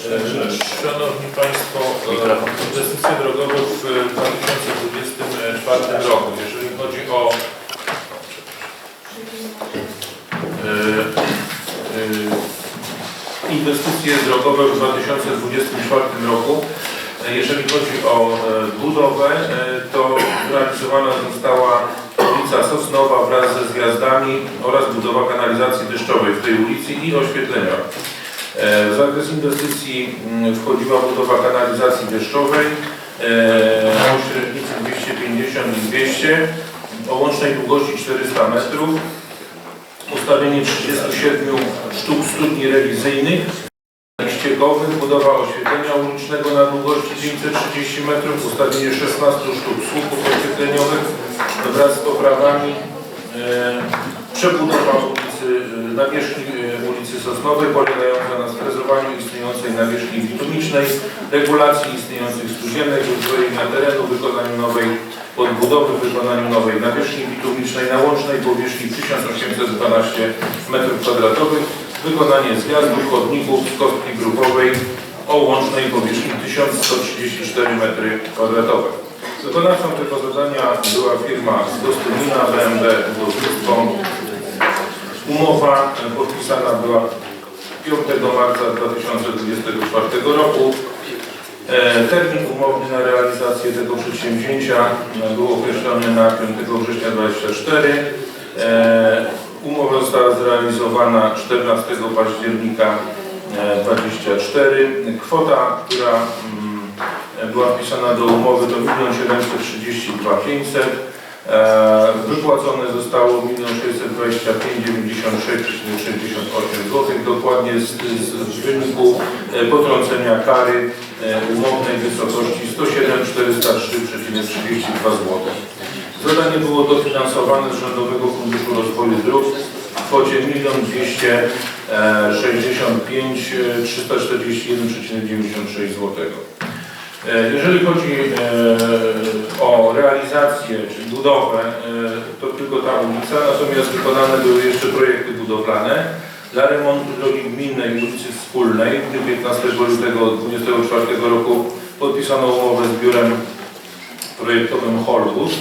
E, Szanowni Państwo, e, inwestycje drogowe w 2024 roku, jeżeli chodzi o e, e, inwestycje drogowe w 2024 roku, e, jeżeli chodzi o e, budowę, e, to realizowana została ulica Sosnowa wraz ze zjazdami oraz budowa kanalizacji deszczowej w tej ulicy i oświetlenia. E, W zakres inwestycji mm, wchodziła budowa kanalizacji deszczowej e, o średnicy 250 i 200 o łącznej długości 400 metrów, ustawienie 37 sztuk studni rewizyjnych ściekowych, budowa oświetlenia ulicznego na długości 530 metrów, ustawienie 16 sztuk słupów oświetleniowych wraz z poprawami e, przebudowa ulicy, e, nawierzchni e, ulicy Sosnowej polegająca na sfrezowaniu istniejącej nawierzchni bitumicznej, regulacji istniejących studzienek, uzbrojenia terenu, wykonaniu nowej podbudowy, wykonaniu nowej nawierzchni bitumicznej na łącznej powierzchni 1812 m2, wykonanie zjazdów, chodników z kostki grupowej o łącznej powierzchni 1134 m2. Wykonawcą tego zadania była firma z Gostynina BMB. Umowa podpisana była 5 marca 2024 roku. E, Termin umowny na realizację tego przedsięwzięcia e, był określony na 5 września 2024. E, Umowa została zrealizowana 14 października 2024. Kwota, która mm, była wpisana do umowy to 1 732 500. E, Wypłacone zostało 1 625 96,68 zł, dokładnie z, z, wyniku e, potrącenia kary e, umownej wysokości 107 403,32 zł. Zadanie było dofinansowane z Rządowego Funduszu Rozwoju Dróg w kwocie 1 265 341,96 zł. E, Jeżeli chodzi e, o realizację, czyli budowę, e, to tylko ta ulica, natomiast wykonane były jeszcze projekty budowlane dla remontu drogi gminnej ulicy Wspólnej. W dniu 15 lutego 2024 roku podpisano umowę z biurem projektowym Holbus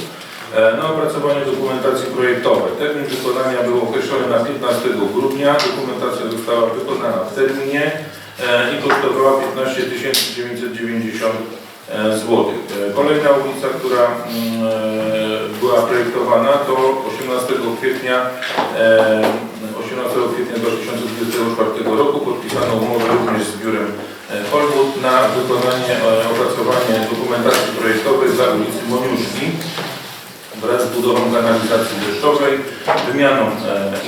na opracowanie dokumentacji projektowej. Termin wykonania był określony na 15 grudnia. Dokumentacja została wykonana w terminie i kosztowała 15 990 zł. E, Kolejna ulica, która mm, e, była projektowana to 18 kwietnia e, 18 kwietnia 2024 roku podpisano umowę również z biurem e, Holwood na wykonanie, e, opracowanie dokumentacji projektowej dla ulicy Moniuszki wraz z budową kanalizacji deszczowej, wymianą e,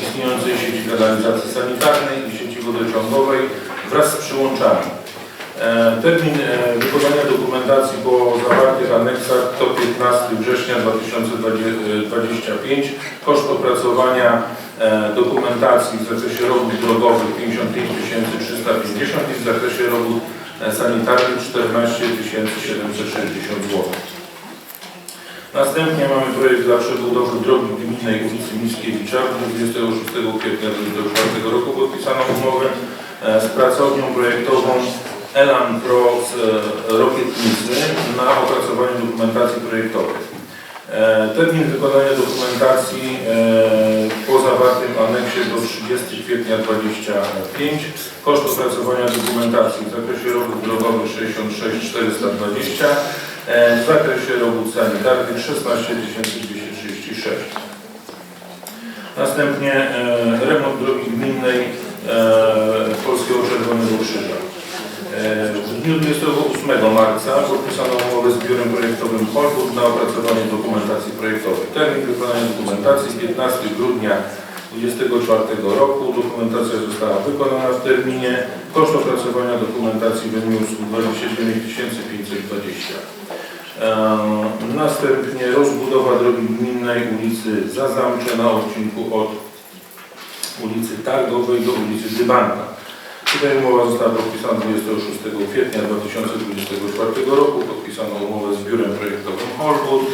istniejącej sieci kanalizacji sanitarnej i sieci wodociągowej wraz z przyłączami. E, Termin e, wykonania dokumentacji po zawartych aneksach to 15 września 2025. Koszt opracowania e, dokumentacji w zakresie robót drogowych 55 350 i w zakresie robót sanitarnych 14 760 zł. Następnie mamy projekt dla przebudowy drogi gminnej ulicy Mickiewicza. W dniu 26 kwietnia 2024 roku podpisano umowę z pracownią projektową Elan Pro z e, Rokietnicy na opracowanie dokumentacji projektowej. E, Termin wykonania dokumentacji e, po zawartym aneksie do 30 kwietnia 25. Koszt opracowania dokumentacji w zakresie robót drogowych 66 420 e, w zakresie robót sanitarnych 16 236. Następnie e, remont drogi gminnej e, Krzyża. E, W dniu 28 marca podpisano umowę z biurem projektowym Holbud na opracowanie dokumentacji projektowej. Termin wykonania dokumentacji 15 grudnia 2024 roku. Dokumentacja została wykonana w terminie. Koszt opracowania dokumentacji wyniósł 29 520. Eee, Następnie rozbudowa drogi gminnej ulicy Zazamcze na odcinku od ulicy Targowej do ulicy Dybanka. Tutaj umowa została podpisana 26 kwietnia 2024 roku. Podpisano umowę z biurem projektowym Holwood.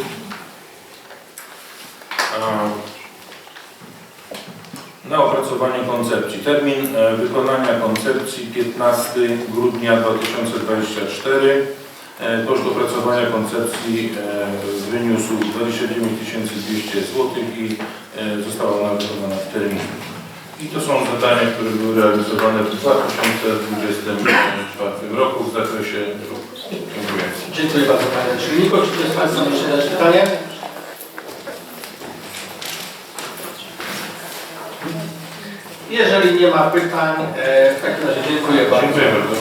Na opracowanie koncepcji. Termin e, wykonania koncepcji 15 grudnia 2024. E, Koszt opracowania koncepcji e, wyniósł 29 200 zł i została ona wykonana w terminie. I to są zadania, które były realizowane w 2024 roku w zakresie dróg. Dziękuję. Dziękuję bardzo Panie Naczelniku. Czy ktoś z Państwa ma jeszcze jakieś pytanie? Jeżeli nie ma pytań, e, w takim razie dziękuję bardzo. Dziękuję bardzo.